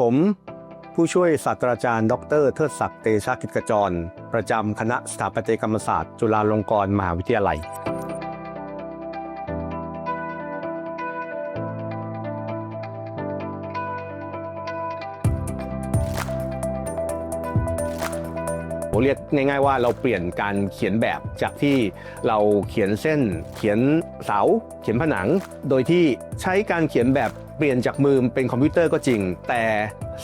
ผมผู้ช่วยศาสตราจารย์ ดรเทิดศักดิ์เตชะกิจกจร ประจำคณะสถาปัตยกรรมศาสตร์ จุฬาลงกรณ์มหาวิทยาลัย ผมเรียกง่ายๆว่าเราเปลี่ยนการเขียนแบบจากที่เราเขียนเส้น เขียนเสา เขียนผนัง โดยที่ใช้การเขียนแบบ เปลี่ยนจากมือเป็นคอมพิวเตอร์ก็จริง แต่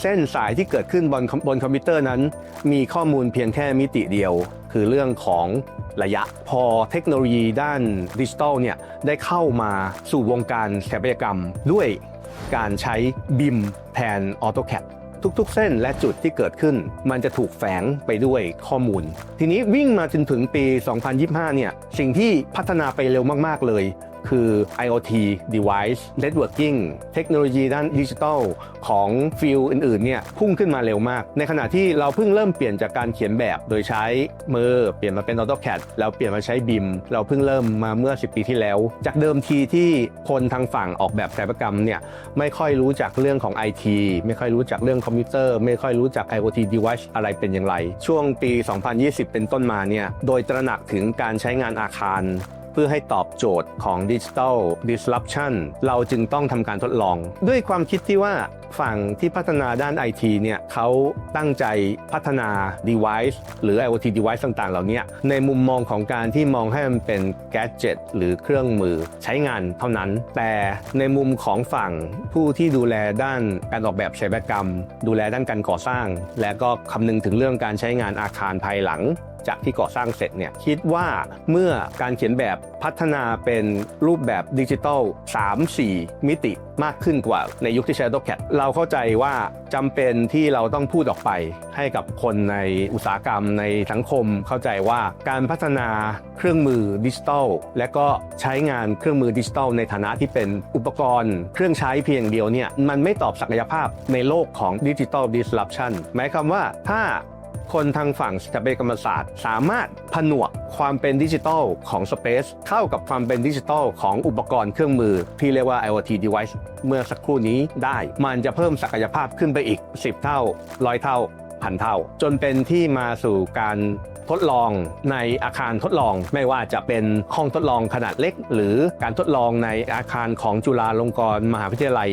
เส้นสายที่เกิดขึ้นบนบนคอมพิวเตอร์นั้น มีข้อมูลเพียงแค่มิติเดียว คือเรื่องของระยะ พอเทคโนโลยีด้านดิจิทัลเนี่ยได้เข้ามาสู่วงการสถาปัตยกรรม ด้วยการใช้บิมแทน AutoCAD ทุกๆ เส้นและจุดที่เกิดขึ้น มันจะถูกแฝงไปด้วยข้อมูล ทีนี้วิ่งมาจนถึงปี 2025 เนี่ย สิ่งที่พัฒนาไปเร็วมาก ๆ เลย คือ IoT device networking เทคโนโลยีด้านดิจิทัลของฟิลอื่นๆเนี่ยพุ่งขึ้นมาเร็วมาก ในขณะที่เราเพิ่งเริ่มเปลี่ยนจากการเขียนแบบโดยใช้มือเปลี่ยนมาเป็น AutoCAD แล้วเปลี่ยนมาใช้ BIM เราเพิ่งเริ่มมาเมื่อ 10 ปีที่แล้ว จากเดิมทีที่คนทางฝั่งออกแบบสถาปัตยกรรมเนี่ยไม่ค่อยรู้จักเรื่องของ IT ไม่ค่อยรู้จักเรื่องคอมพิวเตอร์ ไม่ค่อยรู้จัก IoT device อะไรเป็นอย่างไร ช่วงปี 2020 เป็นต้นมาเนี่ยโดยตระหนักถึงการใช้งานอาคาร เพื่อให้ตอบโจทย์ของ Digital Disruption เราจึงต้องทำการทดลอง ด้วยความคิดที่ว่าฝั่งที่พัฒนาด้าน IT เนี่ยเขาตั้งใจพัฒนา device หรือ IoT device ต่าง ๆ เหล่านี้ในมุมมองของการที่มองให้มันเป็น gadget หรือเครื่องมือใช้งานเท่านั้น แต่ในมุมของฝั่งผู้ที่ดูแลด้านการออกแบบสถาปัตยกรรม ดูแลด้านการก่อสร้าง และก็คำนึงถึงเรื่องการใช้งานอาคารภายหลัง จากที่ก่อสร้างเสร็จเนี่ยคิดว่าเมื่อการเขียนแบบพัฒนาเป็นรูปแบบดิจิทัล3-4 มิติมากขึ้นกว่าในยุคที่ใช้ AutoCAD เราเข้าใจว่าจำเป็นที่เราต้องพูดออกไปให้กับคนในอุตสาหกรรมในสังคมเข้าใจว่าการพัฒนาเครื่องมือดิจิทัลและก็ใช้งานเครื่องมือดิจิทัลในฐานะที่เป็นอุปกรณ์ เครื่องใช้เพียงเดียวเนี่ยมันไม่ตอบศักยภาพในโลกของดิจิทัล disruption หมายความว่าถ้า คนทางฝั่งสถาปัตยกรรมศาสตร์ สามารถผนวกความเป็นดิจิทัลของ Space เข้ากับความเป็นดิจิทัลของอุปกรณ์เครื่องมือ ที่เรียกว่า IoT device เมื่อสักครู่นี้ได้ มันจะเพิ่มศักยภาพขึ้นไปอีก 10 เท่า 100 เท่าพันเท่า จนเป็นที่มาสู่การ ทดลองในอาคารทดลอง ไม่ว่าจะเป็นห้องทดลองขนาดเล็ก หรือการทดลองในอาคารของจุฬาลงกรณ์มหาวิทยาลัย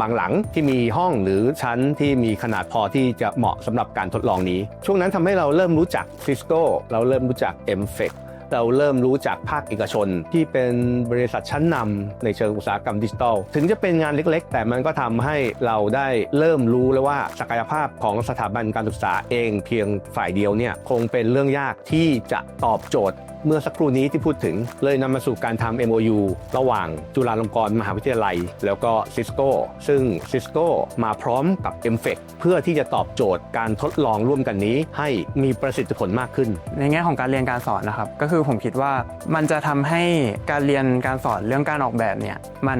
บางหลังที่มีห้องหรือชั้นที่มีขนาดพอที่จะเหมาะสำหรับการทดลองนี้ ช่วงนั้นทำให้เราเริ่มรู้จัก Cisco เราเริ่มรู้จัก m f e c เราเริ่มรู้จากภาคเอกชน ที่เป็นบริษัทชั้นนำในเชิงอุตสาหกรรมดิจิทัล ถึงจะเป็นงานเล็กๆ แต่มันก็ทำให้เราได้เริ่มรู้แล้วว่าศักยภาพของสถาบันการศึกษาเองเพียงฝ่ายเดียวเนี่ยคงเป็นเรื่องยากที่จะตอบโจทย์เมื่อสักครู่นี้ที่พูดถึงเลยนำมาสู่การทำ MOU ระหว่างจุฬาลงกรณ์มหาวิทยาลัย แล้วก็ Cisco ซึ่ง Cisco มาพร้อมกับ m f e c เพื่อที่จะตอบโจทย์การทดลองร่วมกันนี้ให้มีประสิทธิผลมากขึ้น ในแง่ของการเรียนการสอนนะครับ ก็คือผมคิดว่ามันจะทำให้การเรียนการสอนเรื่องการออกแบบเนี่ยมัน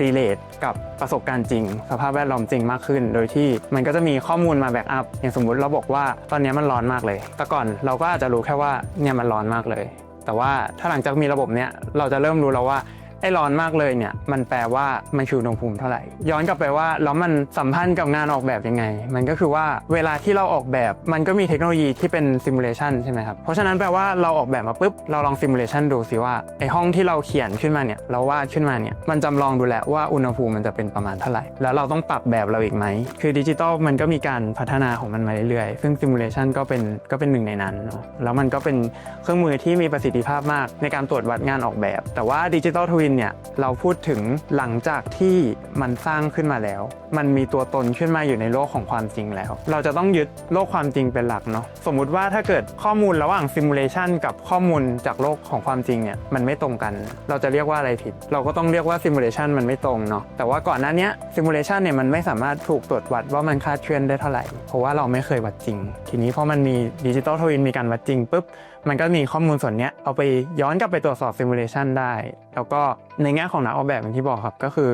รีเลทกับประสบการณ์จริง สภาพแวดล้อมจริงมากขึ้น โดยที่มันก็จะมีข้อมูลมาแบ็กอัพอย่างสมมุติเราบอกว่าตอนนี้มันร้อนมากเลย แต่ก่อนเราก็อาจจะรู้แค่ว่าเนี่ยมันร้อนมากเลย แต่ว่าถ้าหลังจากมีระบบเนี้ยเราจะเริ่มรู้แล้วว่า ไอ้ร้อนมากเลยเนี่ยมันแปลว่ามันคืออุณหภูมิเท่าไหร่ ย้อนกลับไปว่าแล้วมันสัมพันธ์กับงานออกแบบยังไง มันก็คือว่าเวลาที่เราออกแบบมันก็มีเทคโนโลยีที่เป็นซิมูเลชันใช่ไหมครับเพราะฉะนั้นแปลว่าเราออกแบบมาปุ๊บเราลองซิมูเลชันดูสิว่าไอ้ห้องที่เราเขียนขึ้นมาเนี่ยเราวาดขึ้นมาเนี่ยมันจำลองดูแลวว่าอุณหภูมิมันจะเป็นประมาณเท่าไหร่ แล้วเราต้องปรับแบบเราอีกไหมคือดิจิตอลมันก็มีการพัฒนาของมันมาเรื่อยๆซึ่งซิมูเลชันก็เป็นก็เป็นหนึ่งในนั้นเนาะแล้วมันก็เป็นเครื่องมือที่มีประสิทธิภาพมากในการตรวจวัดงานออกแบบ แต่ว่าดิจิตอลทวินเนี่ยเราพูดถึงหลังจากที่มันสร้างขึ้นมาแล้ว มันมีตัวตนขึ้นมาอยู่ในโลกของความจริงแล้ว เราจะต้องยึดโลกความจริงเป็นหลักเนาะสมมุติว่าถ้าเกิดข้อมูลระหว่างซิมูเลชันกับข้อมูลจากโลกของความจริงเนี่ยมันไม่ตรงกัน เราจะเรียกว่าอะไรผิด เราก็ต้องเรียกว่าซิมูเลชันมันไม่ตรงเนาะแต่ว่าก่อนหน้านี้ซิมูเลชันเนี่ยมันไม่สามารถถูกตรวจวัดว่ามันคาดเคลื่อนได้เท่าไหร่เพราะว่าเราไม่เคยวัดจริง ทีนี้พอมันมีดิจิตอลทวินมีการวัดจริงปุ๊บ มันก็มีข้อมูลส่วนนี้เอาไปย้อนกลับไปตรวจสอบซิมูเลชันได้ แล้วก็ในแง่ของนักออกแบบอย่างที่บอกครับก็คือ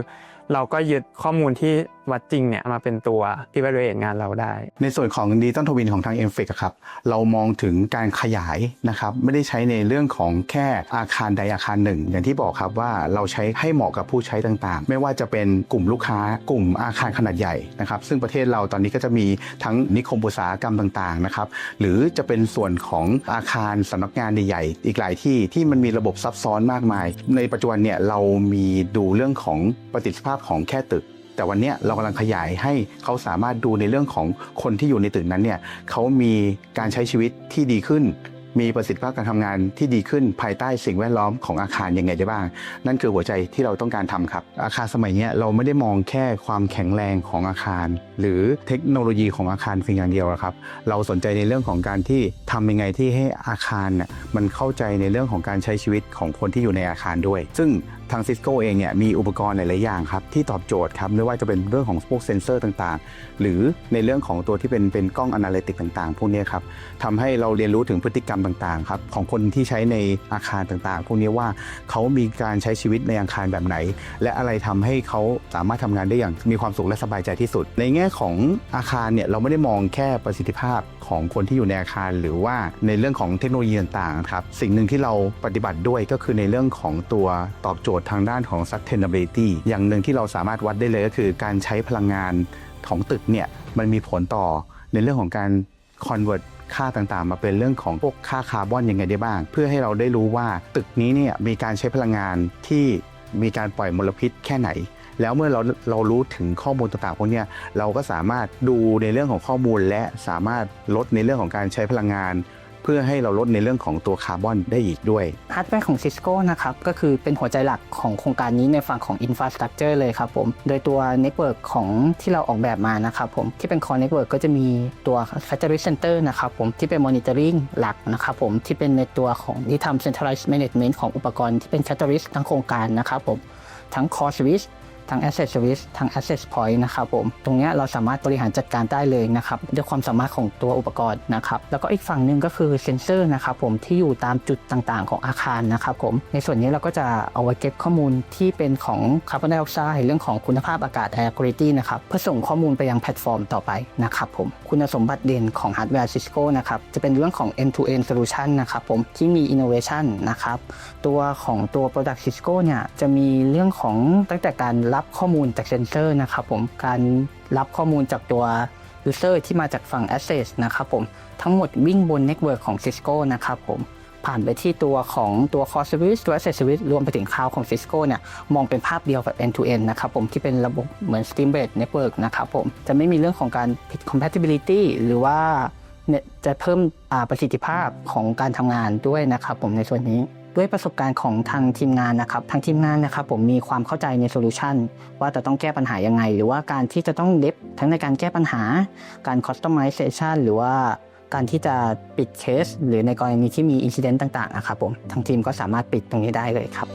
เราก็ยึดข้อมูลที่วัดจริงเนี่ยมาเป็นตัว evaluate งานเราได้ ในส่วนของดิจิตอลทวินของทาง m f e c ครับเรามองถึงการขยายนะครับไม่ได้ใช้ในเรื่องของแค่อาคารใดอาคารหนึ่ง อย่างที่บอกครับว่าเราใช้ให้เหมาะกับผู้ใช้ต่างๆ ไม่ว่าจะเป็นกลุ่มลูกค้ากลุ่มอาคารขนาดใหญ่นะครับซึ่งประเทศเราตอนนี้ก็จะมีทั้งนิคมอุตสาหกรรมต่างๆนะครับหรือจะเป็นส่วนของอาคารสำนักงานใหญ่ๆอีกหลายที่ที่มันมีระบบซับซ้อนมากมาย ในปัจจุบันเนี่ยเรามีดูเรื่องของประสิทธิภาพของแค่ตึก แต่วันนี้เรากำลังขยายให้เขาสามารถดูในเรื่องของคนที่อยู่ในตึกนั้นเนี่ยเขามีการใช้ชีวิตที่ดีขึ้น มีประสิทธิภาพการทำงานที่ดีขึ้นภายใต้สิ่งแวดล้อมของอาคารยังไงได้บ้าง นั่นคือหัวใจที่เราต้องการทำครับ อาคารสมัยนี้เราไม่ได้มองแค่ความแข็งแรงของอาคาร หรือเทคโนโลยีของอาคารเพียงอย่างเดียวอะครับเราสนใจในเรื่องของการที่ทำยังไงที่ให้อาคารน่ะมันเข้าใจในเรื่องของการใช้ชีวิตของคนที่อยู่ในอาคารด้วย ซึ่ง ทางซิสโกเองเนี่ยมีอุปกรณ์หลาย ๆ อย่างครับที่ตอบโจทย์ครับไม่ว่าจะเป็นเรื่องของพวกเซ็นเซอร์ต่าง ๆ หรือในเรื่องของตัวที่เป็นเป็นกล้องอนาลิติกต่าง ๆ พวกนี้ครับทำให้เราเรียนรู้ถึงพฤติกรรมต่าง ๆ ครับของคนที่ใช้ในอาคารต่าง ๆ พวกนี้ว่าเขามีการใช้ชีวิตในอาคารแบบไหน และอะไรทำให้เขาสามารถทำงานได้อย่างมีความสุขและสบายใจที่สุด ในแง่ของอาคารเนี่ยเราไม่ได้มองแค่ประสิทธิภาพของคนที่อยู่ในอาคาร หรือว่าในเรื่องของเทคโนโลยีต่าง ๆ ครับสิ่งหนึ่งที่เราปฏิบัติด้วยก็คือในเรื่องของตัวตอบโจทย์ทางด้านของ sustainability อย่างหนึ่งที่เราสามารถวัดได้เลยก็คือ การใช้พลังงานของตึกเนี่ยมันมีผลต่อในเรื่องของการ convert ค่าต่างๆ มาเป็นเรื่องของพวกค่าคาร์บอนยังไงได้บ้าง เพื่อให้เราได้รู้ว่าตึกนี้เนี่ยมีการใช้พลังงานที่มีการปล่อยมลพิษแค่ไหน แล้วเมื่อเราเรารู้ถึงข้อมูลต่างๆพวกนี้เราก็สามารถดูในเรื่องของข้อมูลและสามารถลดในเรื่องของการใช้พลังงาน เพื่อให้เราลดในเรื่องของตัวคาร์บอนได้อีกด้วยฮาร์ดแวร์ของ Cisco นะครับก็คือเป็นหัวใจหลักของโครงการนี้ในฝั่งของ Infrastructure เลยครับผมโดยตัว Network ของที่เราออกแบบมานะครับผมที่เป็น Core Network ก็จะมีตัว Factory Center นะครับผมที่เป็น Monitoring หลักนะครับผมที่เป็นในตัวของที่ทำ Centralized Management ของอุปกรณ์ที่เป็น Catalyst ทั้งโครงการนะครับผมทั้ง Core Switch ทั้ง Asset Switch ทั้ง Asset Point นะครับผม ตรงนี้เราสามารถบริหารจัดการได้เลยนะครับด้วยความสามารถของตัวอุปกรณ์นะครับ แล้วก็อีกฝั่งหนึ่งก็คือเซ็นเซอร์นะครับผมที่อยู่ตามจุดต่างๆ ของอาคารนะครับผม ในส่วนนี้เราก็จะเอาไว้เก็บข้อมูลที่เป็นของคาร์บอนไดออกไซด์เรื่องของคุณภาพอากาศ Air Quality นะครับเพื่อส่งข้อมูลไปยังแพลตฟอร์มต่อไปนะครับผม คุณสมบัติเด่นของฮาร์ดแวร์ Cisco นะครับจะเป็นเรื่องของ end-to-end solution นะครับผมที่มี innovation นะครับตัวของตัว Product Cisco เนี่ยจะมีเรื่องของตั้งแต่การรับข้อมูลจากเซนเซอร์นะครับผมการรับข้อมูลจากตัว User ที่มาจากฝั่ง Access นะครับผมทั้งหมดวิ่งบน Network ของ Cisco นะครับผมผ่านไปที่ตัวของตัว Core Service ตัว Asset Service รวมไปถึง Cloud ของ Cisco เนี่ยมองเป็นภาพเดียวแบบ end to end นะครับผมที่เป็นระบบเหมือน Stream Based Network นะครับผมจะไม่มีเรื่องของการผิด compatibility หรือว่าจะเพิ่มประสิทธิภาพของการทำงานด้วยนะครับผมในส่วนนี้ ด้วยประสบการณ์ของทางทีมงานนะครับ ทางทีมงานนะครับผมมีความเข้าใจในโซลูชันว่าจะต้องแก้ปัญหายังไง หรือว่าการที่จะต้องเด็บทั้งในการแก้ปัญหา การคอสตอมไมเซชันหรือว่าการที่จะปิดเคส หรือในกรณีที่มีอินซิเดนต์ต่างๆนะครับผมทางทีมก็สามารถปิดตรงนี้ได้เลยครับ